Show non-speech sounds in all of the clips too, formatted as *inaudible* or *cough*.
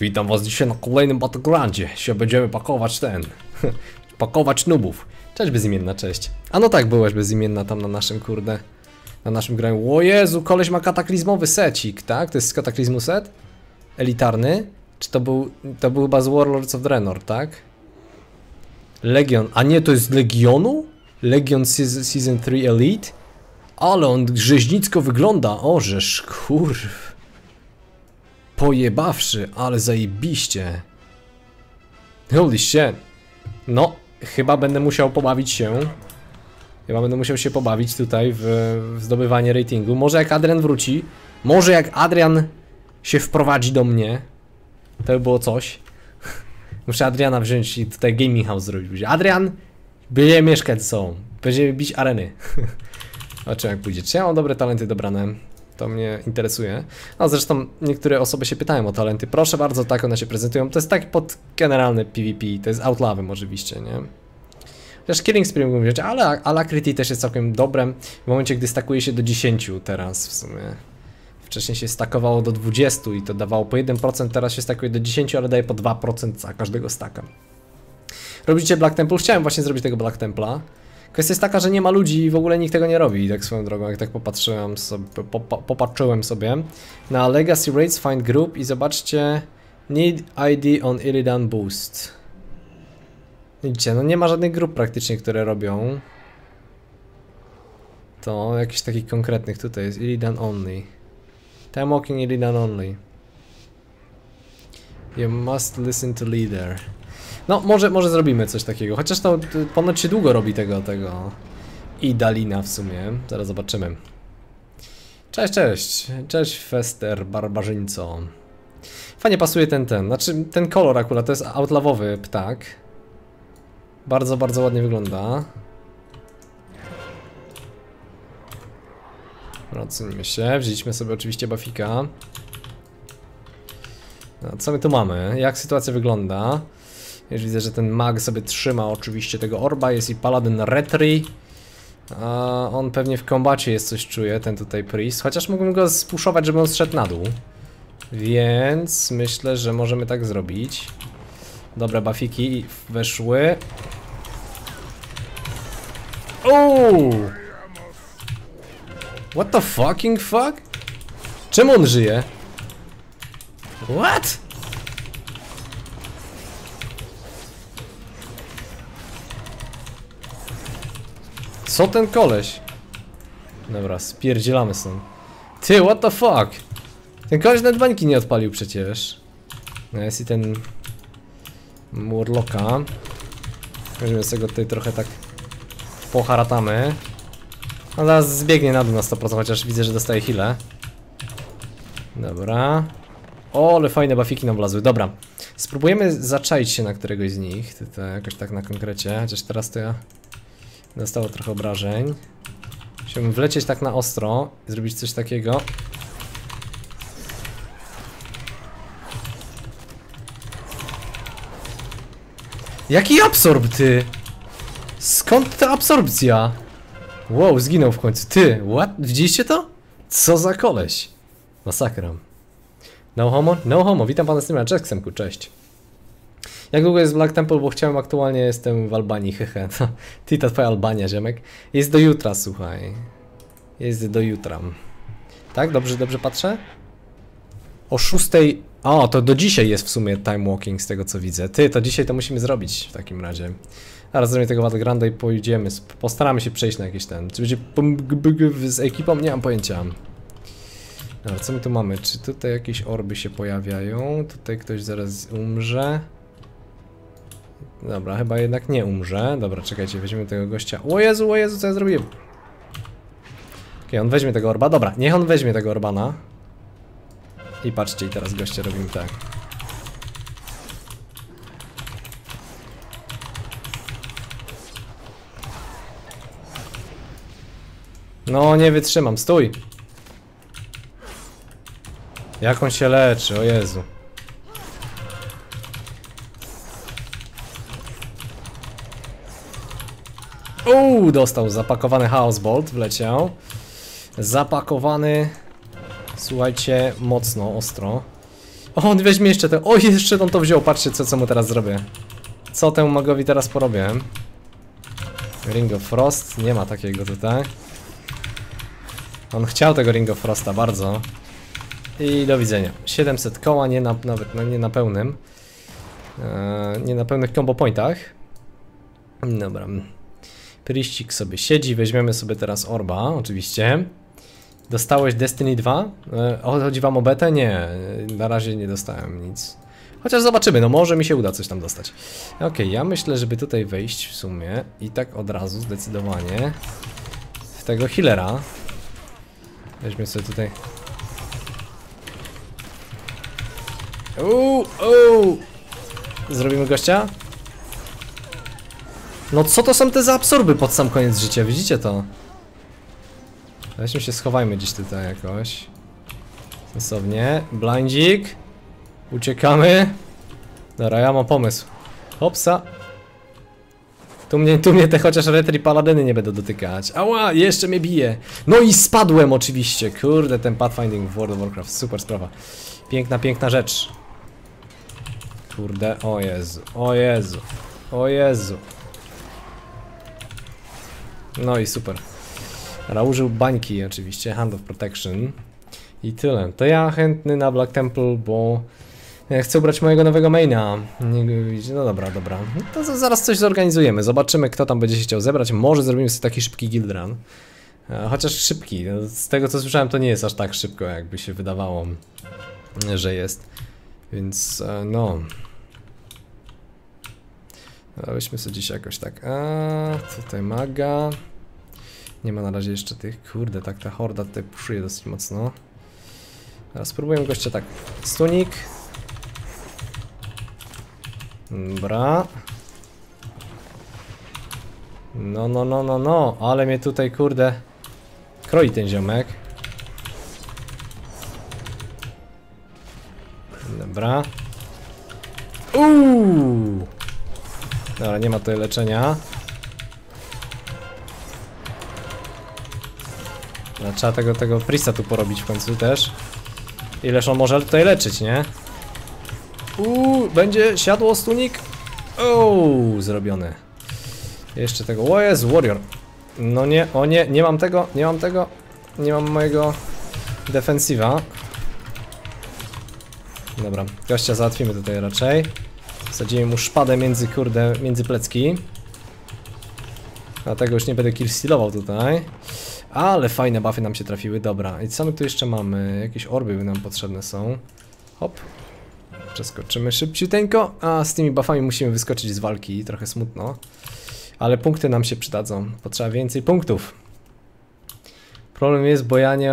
Witam was dzisiaj na kolejnym Battlegroundzie. Dzisiaj będziemy pakować ten... *laughs* pakować nubów. Cześć bezimienna, cześć. A no tak, byłeś bezimienna tam na naszym, kurde... Na naszym graniu. O Jezu, koleś ma kataklizmowy secik, tak? To jest z kataklizmu set? Elitarny? Czy to był... To był chyba z Warlords of Draenor, tak? Legion. A nie, to jest z Legionu? Legion Season, season 3 Elite? Ale on rzeźnicko wygląda. Orzesz, kurw. Pojebawszy, ale zajebiście. Holy shit. No, chyba będę musiał pobawić się. Chyba będę musiał się pobawić tutaj w, w zdobywanie ratingu. Może jak Adrian wróci. Może jak Adrian się wprowadzi do mnie. To by było coś. *laughs* Muszę Adriana wziąć i tutaj gaming house zrobić. Adrian, będziemy mieszkać ze sobą. Będziemy bić areny. *laughs* Zobaczymy jak pójdzie. Czy ja mam dobre talenty dobrane? To mnie interesuje. No zresztą niektóre osoby się pytają o talenty. Proszę bardzo, tak one się prezentują. To jest taki pod generalny PvP. To jest outlawem oczywiście, nie? Chociaż Killing Spree mógłbym wziąć, ale Alacrity też jest całkiem dobrem w momencie, gdy stakuje się do 10 teraz w sumie. Wcześniej się stakowało do 20 i to dawało po 1%, teraz się stakuje do 10, ale daje po 2% za każdego staka. Robicie Black Temple? Chciałem właśnie zrobić tego Black Templa. Kwestia jest taka, że nie ma ludzi i w ogóle nikt tego nie robi, tak swoją drogą, jak tak popatrzyłem sobie, po, po, popatrzyłem sobie na Legacy Rates Find Group i zobaczcie Need ID on Illidan Boost. Widzicie, no nie ma żadnych grup praktycznie, które robią to, jakichś takich konkretnych tutaj jest Illidan Only. Time walking Illidan Only. You must listen to leader. No, może, może zrobimy coś takiego. Chociaż to ponoć się długo robi tego, tego. I Dalina w sumie. Zaraz zobaczymy. Cześć, cześć. Cześć, Fester, barbarzyńco. Fajnie pasuje ten, ten. Znaczy, ten kolor akurat to jest outlawowy ptak. Bardzo, bardzo ładnie wygląda. Ocenimy się. Wzięliśmy sobie oczywiście bafika. No, co my tu mamy? Jak sytuacja wygląda? Już widzę, że ten mag sobie trzyma oczywiście tego orba, jest i paladin retri. A on pewnie w kombacie jest coś czuje, ten tutaj priest. Chociaż mógłbym go spuszować, żeby on zszedł na dół. Więc myślę, że możemy tak zrobić. Dobra, bafiki weszły. Ooo! What the fucking fuck? Czemu on żyje? What? Co ten koleś? Dobra, spierdzielamy stąd. Ty, what the fuck? Ten koleś nawet bańki nie odpalił przecież. No jest i ten... Murloka. Weźmiemy sobie go tutaj trochę tak... Poharatamy. No zaraz zbiegnie na dół na 100%, chociaż widzę, że dostaje healę. Dobra. O, ale fajne bafiki nam wlazły. Dobra. Spróbujemy zaczaić się na któregoś z nich. To, to jakoś tak na konkrecie. Chociaż teraz to ja... Dostało trochę obrażeń. Chciałbym wlecieć tak na ostro i zrobić coś takiego. Jaki absorb ty? Skąd ta absorpcja? Wow, zginął w końcu. Ty, what? Widzieliście to? Co za koleś? Masakra. No homo? No homo, witam pana streamera, cześć Ksemku, cześć. Jak długo jest Black Temple, bo chciałem aktualnie, jestem w Albanii, *laughs* hehe. Ty, ta twoja Albania, ziemek. Jest do jutra, słuchaj. Jest do jutra. Tak? Dobrze, dobrze patrzę? O szóstej... O, to do dzisiaj jest w sumie time walking z tego co widzę. Ty, to dzisiaj to musimy zrobić w takim razie. Zaraz zrobimy tego Battlegrounda i pojedziemy. Postaramy się przejść na jakiś ten. Czy będzie z ekipą? Nie mam pojęcia. Dobra, co my tu mamy? Czy tutaj jakieś orby się pojawiają? Tutaj ktoś zaraz umrze. Dobra, chyba jednak nie umrze. Dobra, czekajcie, weźmiemy tego gościa. O Jezu, o Jezu, co ja zrobiłem? Okej, okay, on weźmie tego orba. Dobra, niech on weźmie tego orbana. I patrzcie, i teraz goście robimy tak. No, nie wytrzymam, stój! Jak on się leczy, o Jezu. Uuu, dostał zapakowany Chaos Bolt, wleciał. Zapakowany, słuchajcie, mocno, ostro. O, on weźmie jeszcze to. O, jeszcze on to wziął. Patrzcie, co, co mu teraz zrobię. Co temu magowi teraz porobię. Ring of Frost. Nie ma takiego tutaj. On chciał tego Ring of Frosta bardzo. I do widzenia. 700 koła, nie na, nawet no, nie na pełnym. Eee, nie na pełnych combo pointach. Dobra. Pryścik sobie siedzi, weźmiemy sobie teraz Orba, oczywiście. Dostałeś Destiny 2? E, chodzi wam o betę? Nie, e, na razie nie dostałem nic. Chociaż zobaczymy, no może mi się uda coś tam dostać. Okej, ja myślę, żeby tutaj wejść w sumie i tak od razu zdecydowanie w tego healera. Weźmy sobie tutaj. Uuu, uuu. Zrobimy gościa? No co to są te za absorby pod sam koniec życia, widzicie to? Weźmy się schowajmy gdzieś tutaj jakoś. Sensownie. Blindzik. Uciekamy. Dobra, ja mam pomysł. Hopsa. Tu mnie, tu mnie te chociaż retry paladyny nie będą dotykać. Ała, jeszcze mnie bije. No i spadłem oczywiście. Kurde, ten pathfinding w World of Warcraft. Super sprawa. Piękna, piękna rzecz. Kurde, o Jezu, o Jezu, o Jezu. No i super. Ra użył bańki oczywiście, Hand of Protection. I tyle. To ja chętny na Black Temple, bo chcę ubrać mojego nowego maina. No dobra, dobra. To za- zaraz coś zorganizujemy. Zobaczymy, kto tam będzie się chciał zebrać. Może zrobimy sobie taki szybki guild run. E, Chociaż szybki. No, Z tego co słyszałem, to nie jest aż tak szybko, jakby się wydawało, że jest. Więc e, no. Weźmy sobie dziś jakoś tak. A tutaj maga. Nie ma na razie jeszcze tych. Kurde, tak ta horda tutaj puszuje dosyć mocno. Teraz spróbujemy gościa tak. Stunik. Dobra. No, no, no, no, no, ale mnie tutaj, kurde, kroi ten ziomek. Dobra. Uuu. Dobra, nie ma tutaj leczenia. No, trzeba tego, tego Prista tu porobić w końcu też. Ileż on może tutaj leczyć, nie? Uuu, będzie siadło stunik. Uuu, zrobione. Jeszcze tego. O jest Warrior. No nie, o nie, nie mam tego, nie mam tego. Nie mam mojego defensywa. Dobra, gościa załatwimy tutaj raczej. Wsadzimy mu szpadę między, kurde, między plecki. Dlatego już nie będę killstealował tutaj. Ale fajne buffy nam się trafiły, dobra. I co my tu jeszcze mamy? Jakieś orby nam potrzebne są. Hop. Przeskoczymy szybciuteńko, a z tymi buffami musimy wyskoczyć z walki, trochę smutno. Ale punkty nam się przydadzą, potrzeba więcej punktów. Problem jest, bo ja nie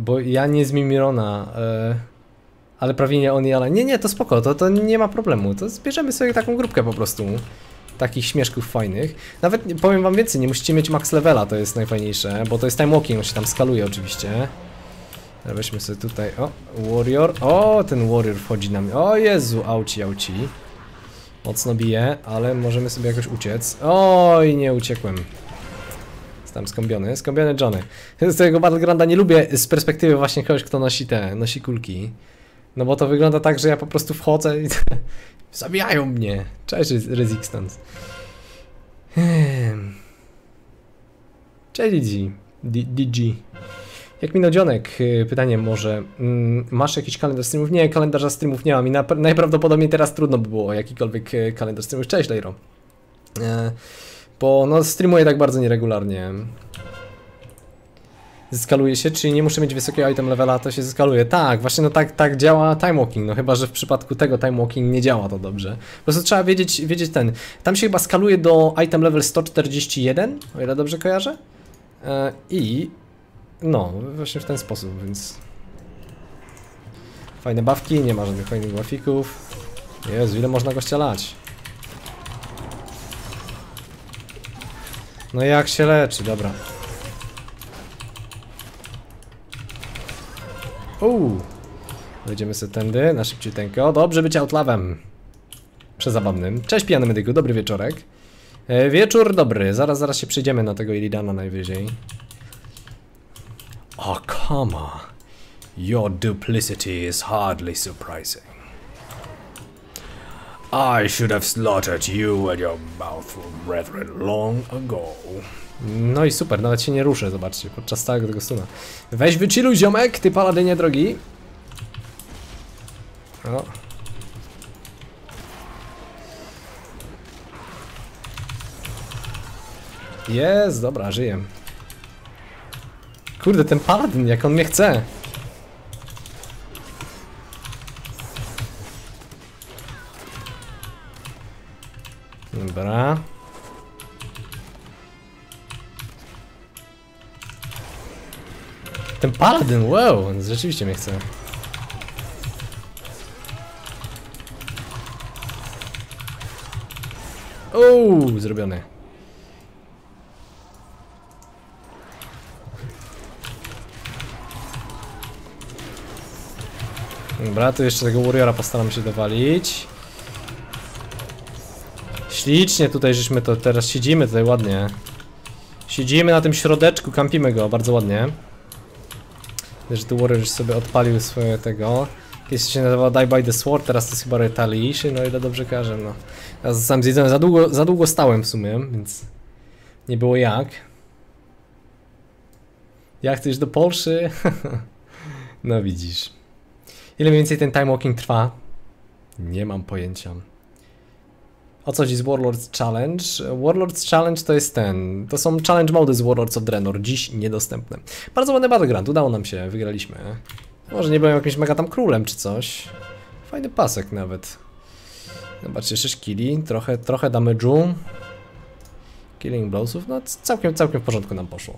bo ja nie z Mimirona, e, ale prawie nie on i ale. Nie, nie, to spoko, to, to nie ma problemu, to zbierzemy sobie taką grupkę po prostu. Takich śmieszków fajnych. Nawet powiem wam więcej, nie musicie mieć max levela, to jest najfajniejsze, bo to jest time walking, on się tam skaluje oczywiście. Weźmy sobie tutaj, o, warrior, o, ten warrior wchodzi na mnie, o Jezu, auci, auci. Mocno bije, ale możemy sobie jakoś uciec. Oj, nie uciekłem. Jestem skąbiony, skąbiony Johnny. *laughs* Z tego Battlegrounda nie lubię z perspektywy właśnie kogoś, kto nosi te, nosi kulki. No bo to wygląda tak, że ja po prostu wchodzę i *laughs* zabijają mnie. Cześć Resistance. Hmm. Cześć DG. D- DG. Jak minął dzionek? Y, Pytanie może, mm, masz jakiś kalendarz streamów? Nie, kalendarza streamów nie mam i na, najprawdopodobniej teraz trudno by było jakikolwiek e, kalendarz streamów. Cześć Lejro. E, bo no streamuję tak bardzo nieregularnie. Zeskaluje się, czyli nie muszę mieć wysokiego item levela, to się zeskaluje. Tak, właśnie no tak, tak działa time walking, no chyba, że w przypadku tego time walking nie działa to dobrze. Po prostu trzeba wiedzieć, wiedzieć ten. Tam się chyba skaluje do item level 141, o ile dobrze kojarzę. E, I no, właśnie w ten sposób, więc... Fajne bawki, nie ma żadnych fajnych grafików. Jezu, ile można gościa lać? No jak się leczy, dobra. Uuu. Wejdziemy sobie tędy, na szybciuteńko. Dobrze być outlawem. Przezabawnym. Cześć pijany medyku, dobry wieczorek. E, wieczór dobry, zaraz, zaraz się przyjdziemy na tego Ilidana najwyżej. O, kama. Your duplicity is hardly surprising. I should have slaughtered you and your mouthful brethren long ago. No i super, nawet się nie ruszę, zobaczcie, podczas całego tego stuna. Weź wychilluj ziomek, ty paladynie drogi. O. Jest, dobra, żyję. Kurde, ten paladyn, jak on mnie chce. Dobra. Ten paladyn, wow, on rzeczywiście mnie chce. Uuu, zrobione. Dobra, tu jeszcze tego Warriora postaram się dowalić. Ślicznie tutaj żeśmy to teraz siedzimy tutaj ładnie. Siedzimy na tym środeczku, kampimy go bardzo ładnie. Wiesz, że tu Warrior sobie odpalił swoje tego. Kiedyś się nazywało Die by the Sword, teraz to jest chyba Retaliation, no ile dobrze każę, no. Ja sam zjedzony, za długo, za długo stałem w sumie, więc nie było jak. Jak chcesz do Polszy? *laughs* no widzisz. Ile mniej więcej ten time walking trwa? Nie mam pojęcia. O co chodzi z Warlords Challenge? Warlords Challenge to jest ten. To są challenge mody z Warlords of Draenor, dziś niedostępne. Bardzo ładny battleground, udało nam się, wygraliśmy. Może nie byłem jakimś mega tam królem czy coś. Fajny pasek nawet. Zobaczcie, 6 killi, trochę, trochę damage'u. Killing blowsów, no całkiem, całkiem w porządku nam poszło.